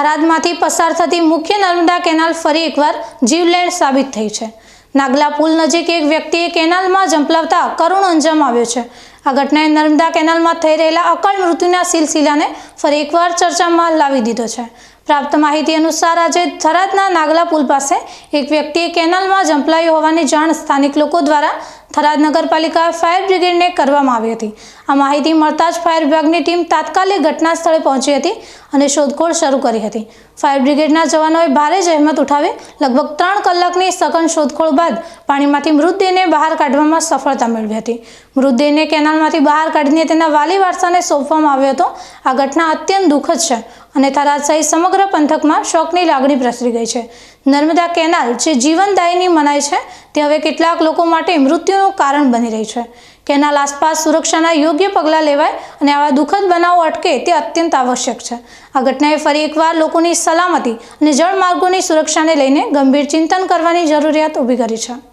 થરાદમાંથી પસાર થતી મુખ્ય નર્મદા કેનાલ ફરી એકવાર જીવલેણ સાબિત થઈ છે. નાગલા પુલ નજીક એક વ્યક્તિએ કેનાલમાં ઝંપલાવતા કરુણ અંજામ આવ્યો છે. આ ઘટનાએ નર્મદા કેનાલમાં થઈ રહેલા અકળ મૃત્યુના સિલસિલાને ફરી એકવાર ચર્ચામાં લાવી દીધો છે. પ્રાપ્ત માહિતી અનુસાર આજે થરાદના નાગલા પુલ પાસે એક વ્યક્તિએ કેનાલમાં ઝંપલાયું હોવાની જાણ સ્થાનિક લોકો દ્વારા થરાદ નગરપાલિકા ફાયર બ્રિગેડને કરવામાં આવી હતી. આ માહિતી મળતા જ ફાયર વિભાગની ટીમ તાત્કાલિક ઘટના સ્થળે પહોંચી હતી અને શોધખોળ શરૂ કરી હતી. ફાયર બ્રિગેડના જવાનોએ ભારે જહેમત ઉઠાવી લગભગ ત્રણ કલાકની સઘન શોધખોળ બાદ પાણીમાંથી મૃતદેહને બહાર કાઢવામાં સફળતા મેળવી હતી. મૃતદેહને કેનાલમાંથી બહાર કાઢીને તેના વાલી વારસાને સોંપવામાં આવ્યો હતો. આ ઘટના અત્યંત દુઃખદ છે. અને થરાદ સહિત સમગ્ર પંથકમાં શોકની લાગણી પ્રસરી ગઈ છે. નર્મદા કેનાલ જે જીવનદાયીની મનાય છે, તે હવે કેટલાક લોકો માટે મૃત્યુનું કારણ બની રહી છે. કેનાલ આસપાસ સુરક્ષાના યોગ્ય પગલાં લેવાય અને આવા દુઃખદ બનાવો અટકે તે અત્યંત આવશ્યક છે. આ ઘટનાએ ફરી એકવાર લોકોની સલામતી અને જળમાર્ગોની સુરક્ષાને લઈને ગંભીર ચિંતન કરવાની જરૂરિયાત ઊભી કરી છે.